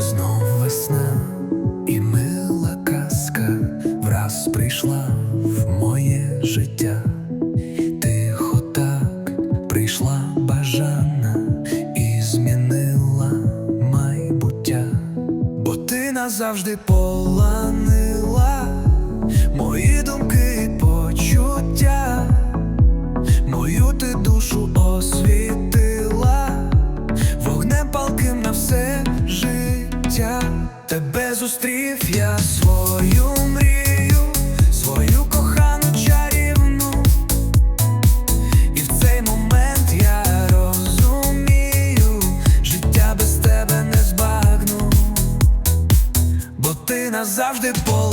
Знов весна і мила казка враз прийшла в моє життя. Тихо так прийшла бажана і змінила майбуття, бо ти назавжди полонила зустрів я свою мрію, свою кохану чарівну. І в цей момент я розумію, життя без тебе не збагну, бо ти назавжди полонила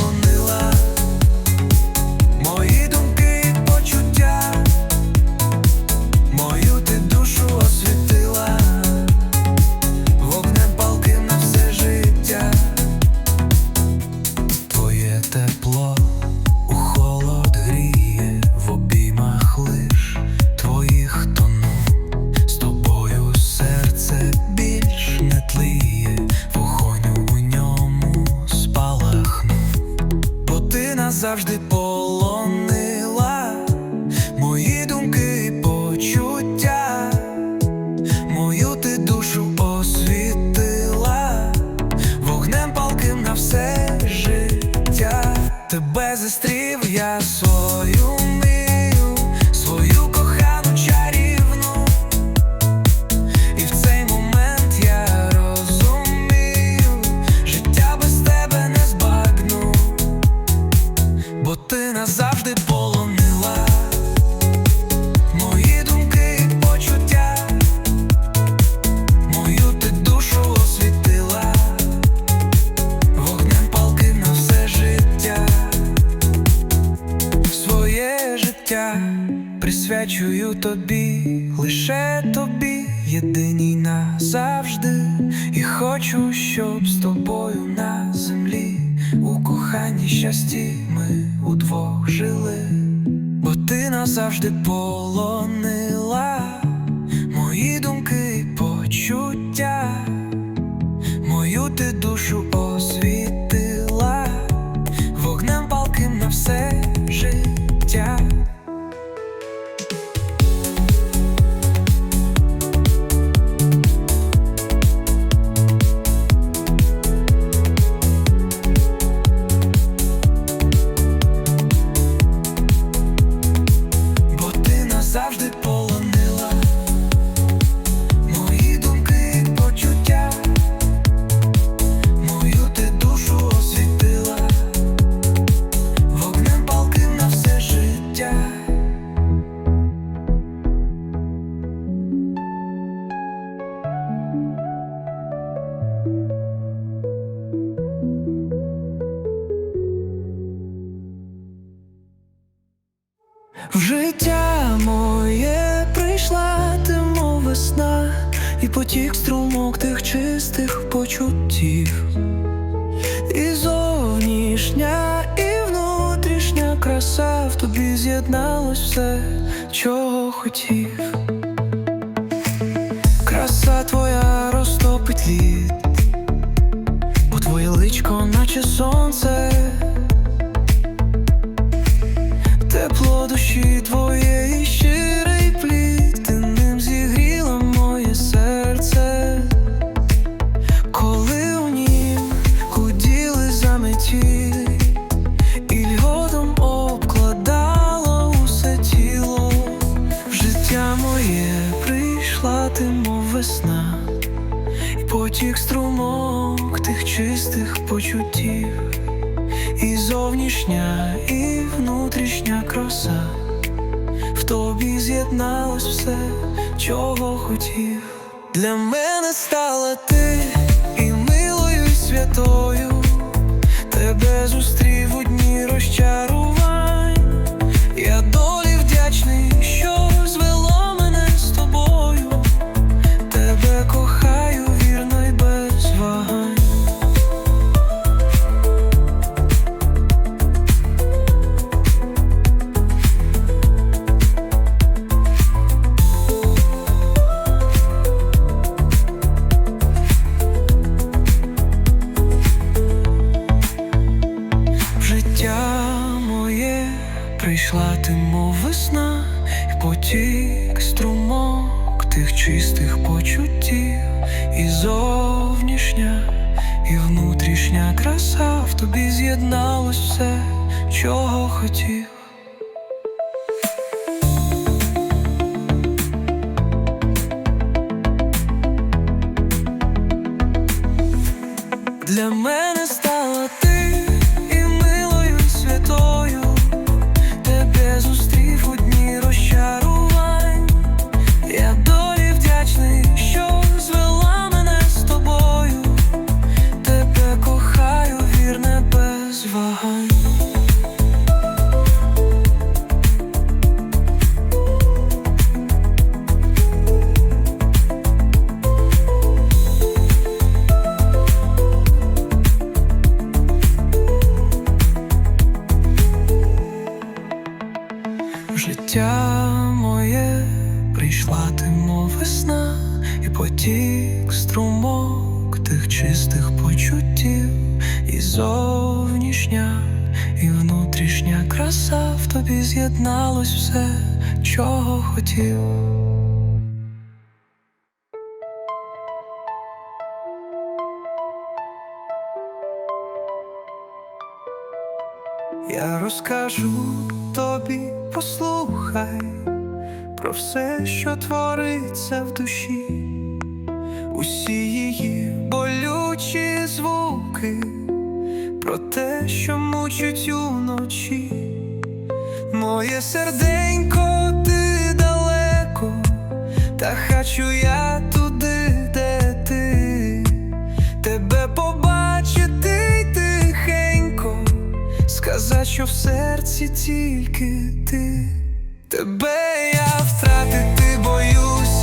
назавжди полонила присвячую тобі, лише тобі, єдиній назавжди, і хочу, щоб з тобою на землі у коханні щасті ми удвох жили, бо ти назавжди полонила мої думки і почуття, мою ти душу чистих почуттів, і зовнішня, і внутрішня краса в тобі з'єдналось все, чого хотів. Потік струмок тих чистих почуттів. І зовнішня, і внутрішня краса, в тобі з'єдналось все, чого хотів. Для мене стала ти і милою, і святою, тебе зустрів у дні розчарувань. З'єдналось все, чого хотів. Я розкажу тобі, послухай про все, що твориться в душі, усі її болючі звуки, про те, що мучить уночі, моє серденько, ти далеко, та хочу я туди, де ти, тебе побачити тихенько. сказати, що в серці тільки ти, тебе я втратити боюся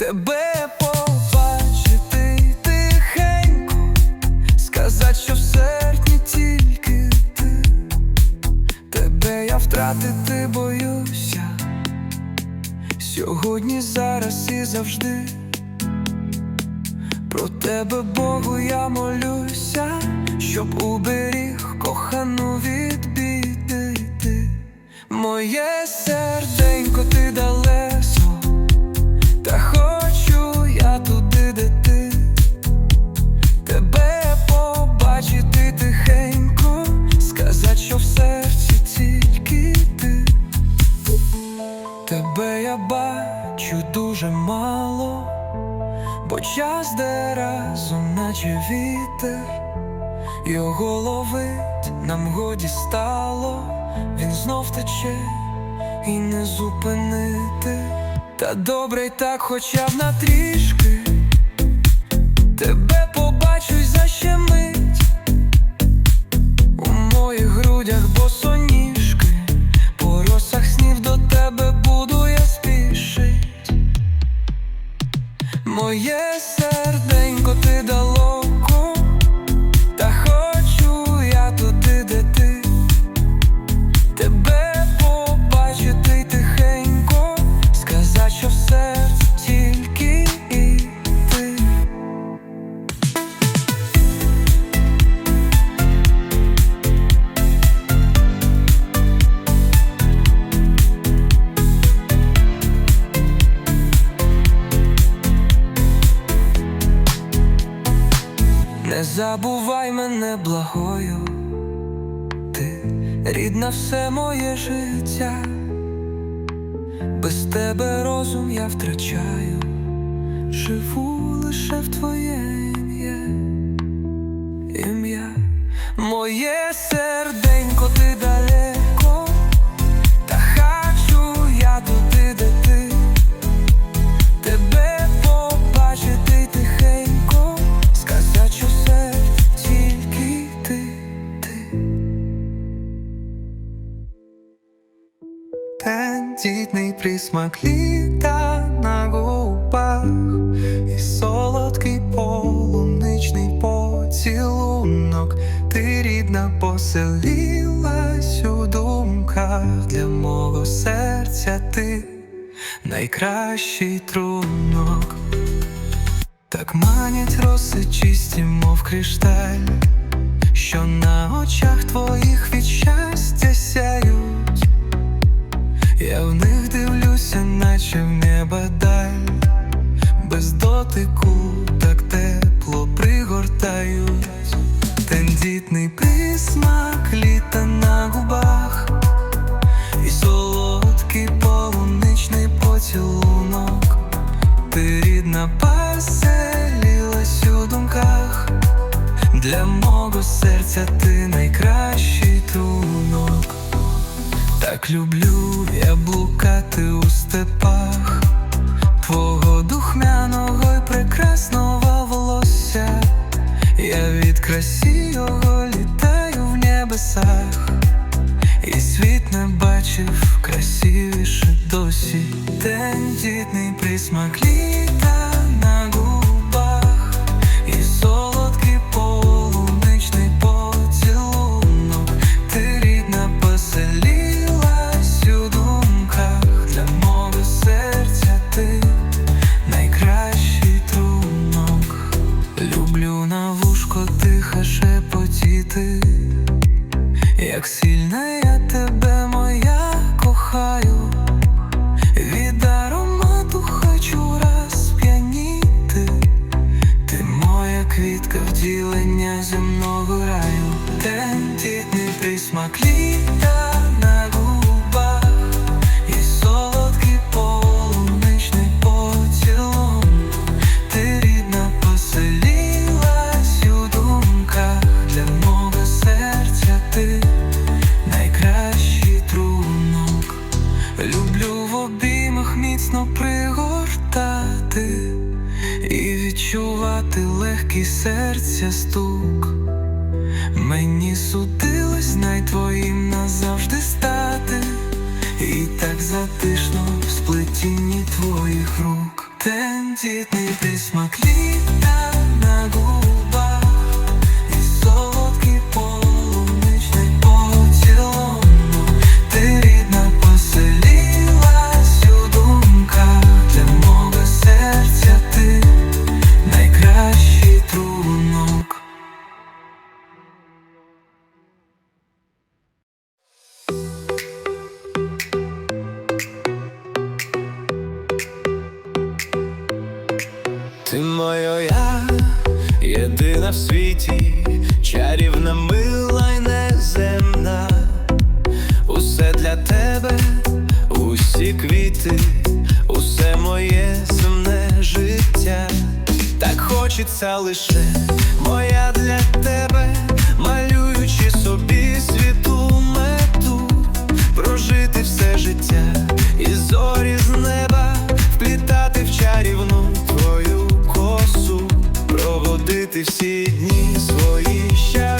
тебе побачити тихенько, сказать, що в серці тільки ти, тебе я втратити боюся, сьогодні, зараз і завжди. Про тебе, Богу, я молюся, щоб уберіг Тебе я бачу дуже мало. Бо час де разом, наче вітер, його ловить нам годі стало, він знов тече і не зупинити. Та добре й так, хоча б на трішки, тебе побачу й за ще мить у моїх грудях Моє втрачаю, присмак літа на губах, і солодкий полуничний поцілунок, ти рідна поселилась у думках для мого серця ти найкращий трунок. Так манять роси чисті, мов кришталь, що на очах твоїх від щастя сяють. Я в них дивлюся, наче в небо даль, без дотику так тепло пригортають, тендітний присмак літа на губах, і солодкий полуничний поцілунок. Ти рідна поселилась у думках, для мого серця ти найкращий трунок. Так люблю я блукати у степах Твого духмяного й прекрасного волосся. Я від красі літаю в небесах. І світ не бачив красивіше досі. Тендітний присмак літа квітка вділення земного раю, тендітний присмак літа легкий серця стук. Мені судилось най твоїм назавжди стати, і так затишно в сплетінні твоїх рук. Тендітний присмак літа на губах, моє земне життя. Так хочеться лише моя для тебе, малюючи собі світу мету, прожити все життя і зорі з неба, вплітати в чарівну твою косу, проводити всі дні свої щасливі,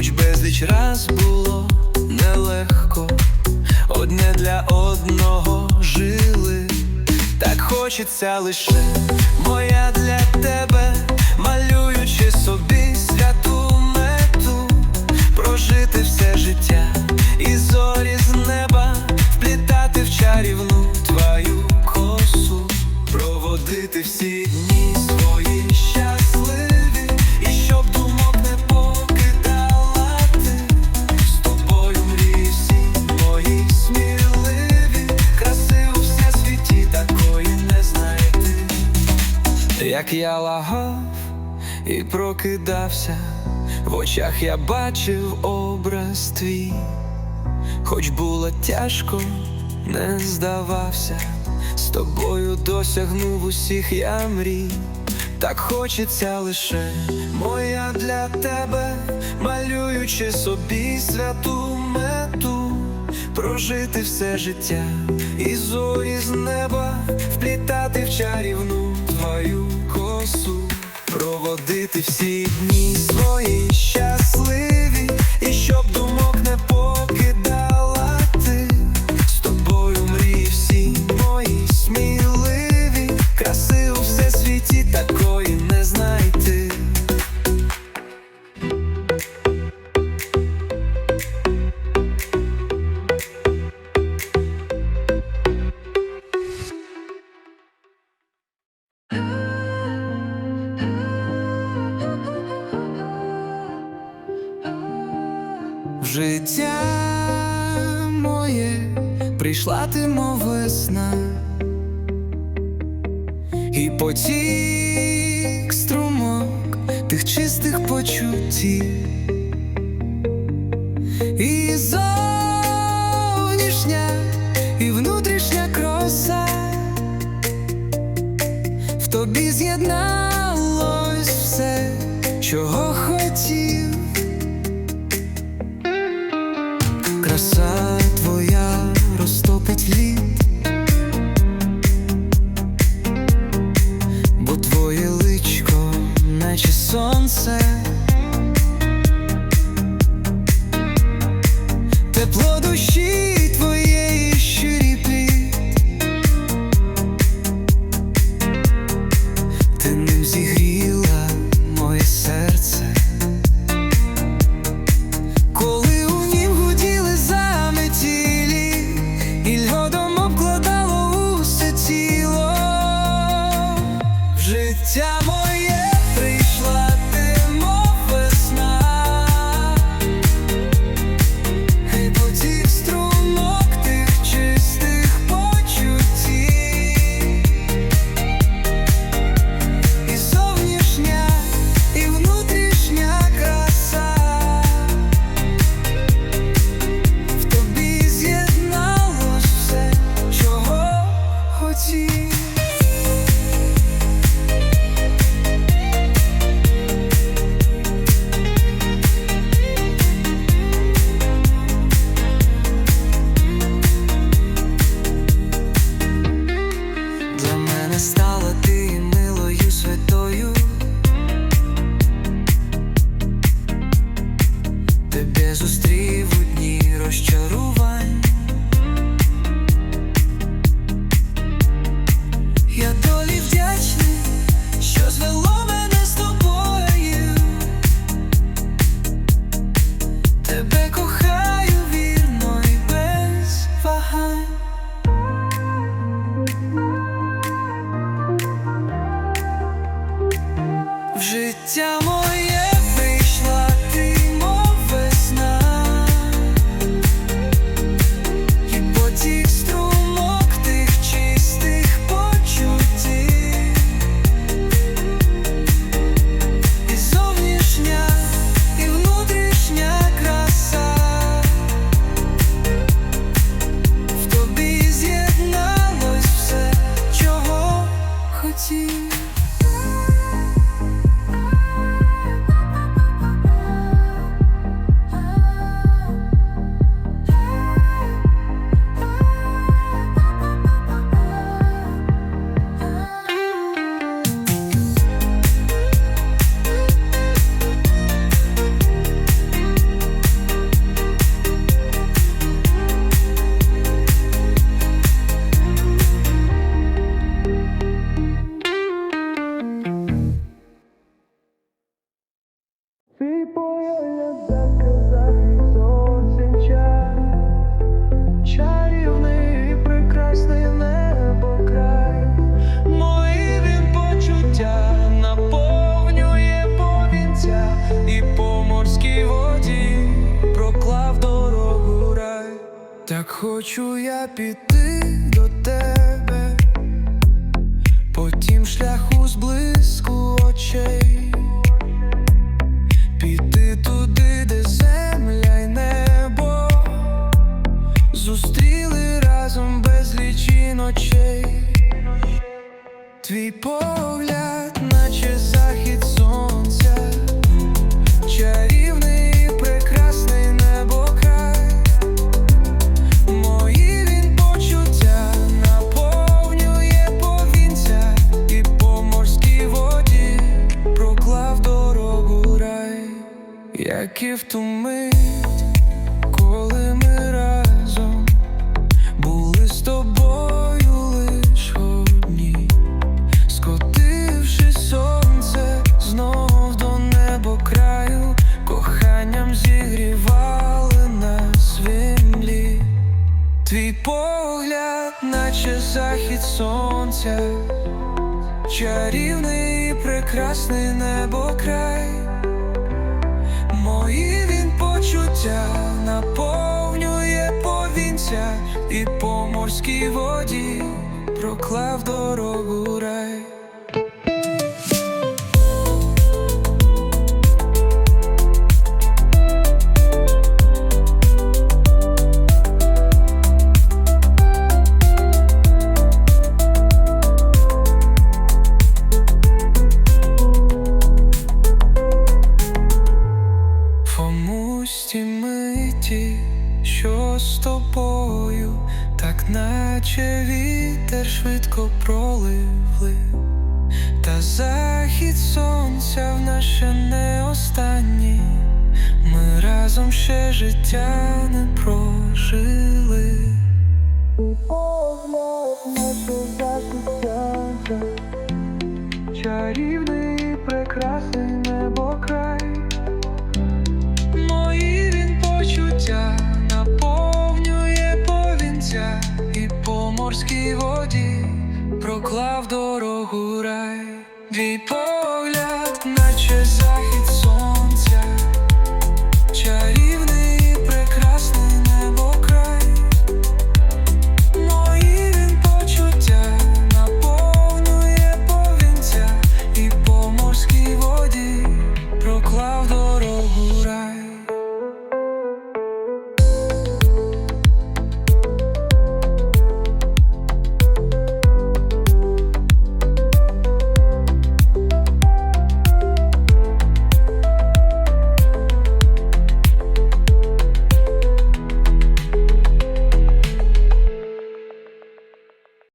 хоч безліч раз було нелегко, одне для одного жили, так хочеться лише моя для тебе, малюючи собі святу мету, прожити все життя і зорі я лагав і прокидався, в очах я бачив образ твій, хоч було тяжко, не здавався, з тобою досягнув усіх я мрій, так хочеться лише моя для тебе, малюючи собі святу мету, прожити все життя і зорі з неба вплітати в чарівну твою голосу проводити всі дні свої щасливі, і щоб думок. тобі з'єдналось все, чого хотів. Погляд, наче захід сонця, чарівний прекрасний небокрай. Мої він почуття наповнює повінця і по морській воді проклав дорогу швидко проливли, та захід сонця в наше не останнє, ми разом ще життя не прожили. Проклав дорогу рай. Твій погляд, наче